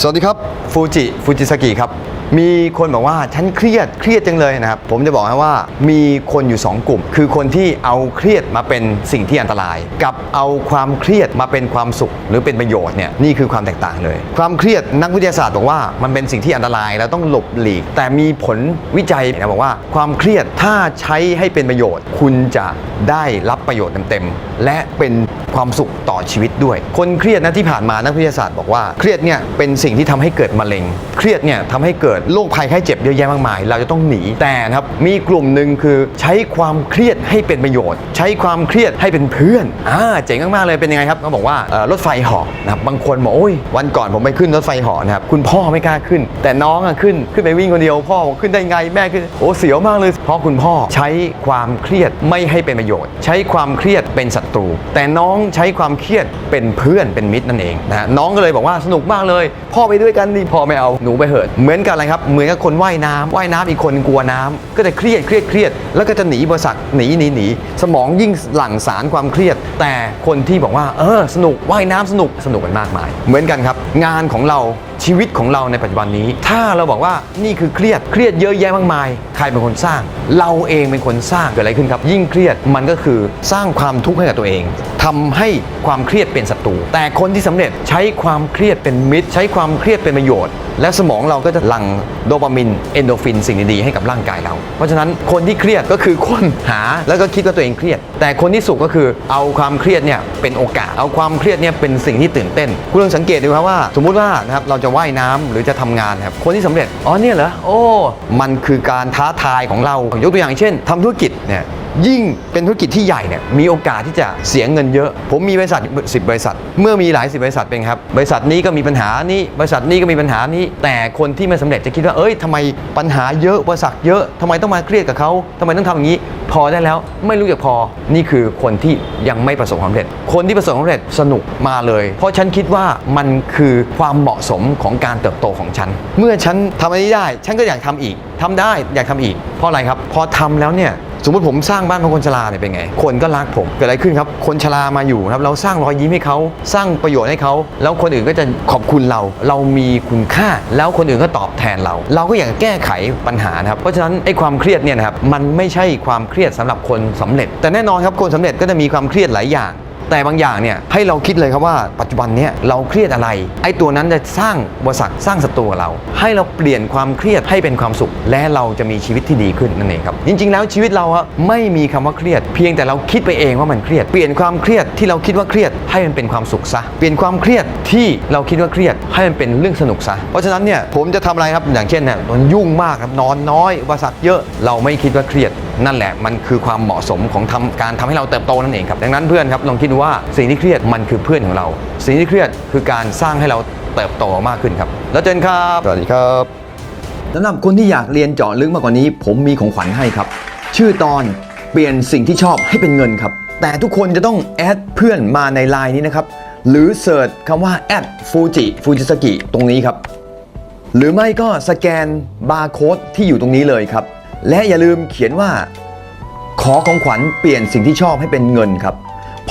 สวัสดีครับฟูจิฟูจิสกิครับ มีคนบอกว่าฉันเครียดเครียดจังเลยนะครับ ผมจะบอกให้ว่ามีคนอยู่ 2 กลุ่ม คือคนที่เอาเครียดมาเป็นสิ่งที่อันตราย กับเอาความเครียดมาเป็นความสุขหรือเป็นประโยชน์เนี่ยนี่คือความแตกต่างเลย ความเครียดนักวิทยาศาสตร์บอกว่ามันเป็นสิ่งที่อันตรายแล้วต้องหลบหลีก แต่มีผลวิจัยนะบอกว่าความเครียดถ้าใช้ให้เป็นประโยชน์ คุณจะได้รับประโยชน์เต็มๆและเป็นความสุขต่อชีวิตด้วย คนเครียดนะที่ผ่านมานักวิทยาศาสตร์บอกว่าเครียดเนี่ยเป็นสิ่งที่ทำให้เกิดมะเร็ง เครียดเนี่ยทำให้เกิดโรคภัยไข้เจ็บเยอะแยะมากมาย เราจะต้องหนีแต่นะครับมีกลุ่มหนึ่งคือใช้ความเครียดให้เป็นประโยชน์ ใช้ความเครียดให้เป็นเพื่อนอ่าเจ๋งมากๆเลยเป็นยังไงครับเขาบอกว่ารถไฟหาะนะครับบางคนบอกโอ้ยวันก่อนผมไปขึ้นรถไฟหาะนะครับคุณพ่อไม่กล้าขึ้น แต่น้องอะขึ้นขึ้นไปวิ่งคนเดียวพ่อบอกขึ้นได้ไงแม่ขึ้นโอ้เสียวมากเลยเพราะคุณพ่อใช้ความเครียดไม่ให้เป็นประโยชน์ ใช้ความเครียดเป็นศัตรู แต่น้องใช้ความเครียดเป็นเพื่อนเป็นมิตรนั่นเองนะฮะน้องก็เลยบอกว่าสนุกมากเลย พ่อไปด้วยกันดิพ่อไม่เอาหนูไปเหิดเหมือนกันเลยครับเหมือนกับคนว่ายน้ำว่ายน้ำอีกคนกลัวน้ำก็จะเครียดเครียดเครียดแล้วก็จะหนีบริษัทหนีหนีหนีสมองยิ่งหลั่งสารความเครียด แต่คนที่บอกว่า เออ สนุกว่ายน้ำสนุกสนุกกันมากมาย เหมือนกันครับ งานของเราชีวิตของเราในปัจจุบันนี้ ถ้าเราบอกว่านี่คือเครียดเครียดเยอะแยะมากมาย ใครเป็นคนสร้าง เราเองเป็นคนสร้างเกิดอะไรขึ้นครับ ยิ่งเครียดมันก็คือสร้างความทุกข์ให้กับตัวเอง ทำให้ความเครียดเป็นศัตรูแต่คนที่สำเร็จใช้ความเครียดเป็นมิตร ใช้ความเครียดเป็นประโยชน์ และสมองเราก็จะหลั่งโดปามินเอนโดฟินสิ่งดีๆให้กับร่างกายเรา เพราะฉะนั้นคนที่เครียดก็คือคนหาแล้วก็คิดว่าตัวเองเครียด แต่คนที่สุขก็คือเอาความเครียดเนี่ยเป็นโอกาส เอาความเครียดเนี่ยเป็นสิ่งที่ตื่นเต้น คุณลองสังเกตดูครับว่า สมมุติว่านะครับเราจะว่ายน้ำหรือจะทำงานครับคนที่สำเร็จอ๋อเนี่ยเหรอโอ้มันคือการท้าทายของเรายกตัวอย่างเช่นทำธุรกิจเนี่ย ยิ่งเป็นธุรกิจที่ใหญ่เนี่ยมีโอกาสที่จะเสียเงินเยอะ ผมมีบริษัท10 บริษัท เมื่อมีหลายสิบบริษัทเป็นครับ บริษัทนี้ก็มีปัญหานี้ บริษัทนี้ก็มีปัญหานี้ แต่คนที่ไม่สำเร็จจะคิดว่าเอ้ยทำไมปัญหาเยอะอุปสรรคเยอะทำไมต้องมาเครียดกับเขาทำไมต้องทำอย่างนี้ พอได้แล้วไม่รู้จักพอนี่คือคนที่ยังไม่ประสบความสำเร็จ คนที่ประสบความสำเร็จสนุกมาเลย เพราะฉันคิดว่ามันคือความเหมาะสมของการเติบโตของฉัน เมื่อฉันทำอันนี้ได้ ฉันก็อยากทำอีกทำได้อยากทำอีก เพราะอะไรครับ พอทำแล้วเนี่ย สมมติผมสร้างบ้านของคนชราเนี่ยเป็นไง คนก็รักผมเกิดอะไรขึ้นครับ คนชรามาอยู่ครับเราสร้างรอยยิ้มให้เขาสร้างประโยชน์ให้เขาแล้วคนอื่นก็จะขอบคุณเรา เรามีคุณค่า แล้วคนอื่นก็ตอบแทนเรา เราก็อยากแก้ไขปัญหานะครับเพราะฉะนั้นไอ้ความเครียดเนี่ยนะครับมันไม่ใช่ความเครียดสำหรับคนสำเร็จ แต่แน่นอนครับคนสำเร็จก็จะมีความเครียดหลายอย่าง แต่บางอย่างเนี่ยให้เราคิดเลยครับว่าปัจจุบันเนี้ยเราเครียดอะไร ไอ้ตัวนั้นจะสร้างบริษัทสร้างศัตรูกับเรา ให้เราเปลี่ยนความเครียดให้เป็นความสุข และเราจะมีชีวิตที่ดีขึ้นนั่นเองครับจริง ๆ แล้วชีวิตเราอะไม่มีคำว่าเครียด เพียงแต่เราคิดไปเองว่ามันเครียด เปลี่ยนความเครียดที่เราคิดว่าเครียดให้มันเป็นความสุขซะเปลี่ยนความเครียดที่เราคิดว่าเครียดให้มันเป็นเรื่องสนุกซะเพราะฉะนั้นเนี่ยผมจะทำอะไรครับอย่างเช่นเนี่ยมันยุ่งมากครับนอนน้อยอุปสรรคเยอะเราไม่คิดว่าเครียด นั่นแหละมันคือความเหมาะสมของทำการทำให้เราเติบโตนั่นเองครับดังนั้นเพื่อนครับลองคิดดูว่าสิ่งที่เครียดมันคือเพื่อนของเรา สิ่งที่เครียดคือการสร้างให้เราเติบโตมากขึ้นครับ แล้วเจอกันครับ สวัสดีครับสำหรับคนที่อยากเรียนเจาะลึกมากกว่านี้ ผมมีของขวัญให้ครับ ชื่อตอนเปลี่ยนสิ่งที่ชอบให้เป็นเงินครับ แต่ทุกคนจะต้องแอดเพื่อนมาในไลน์นี้นะครับ หรือเสิร์ชคำว่าแอดฟูจิฟูจิสกิตรงนี้ครับ หรือไม่ก็สแกนบาร์โค้ดที่อยู่ตรงนี้เลยครับ และอย่าลืมเขียนว่า ขอของขวัญเปลี่ยนสิ่งที่ชอบให้เป็นเงินครับเพ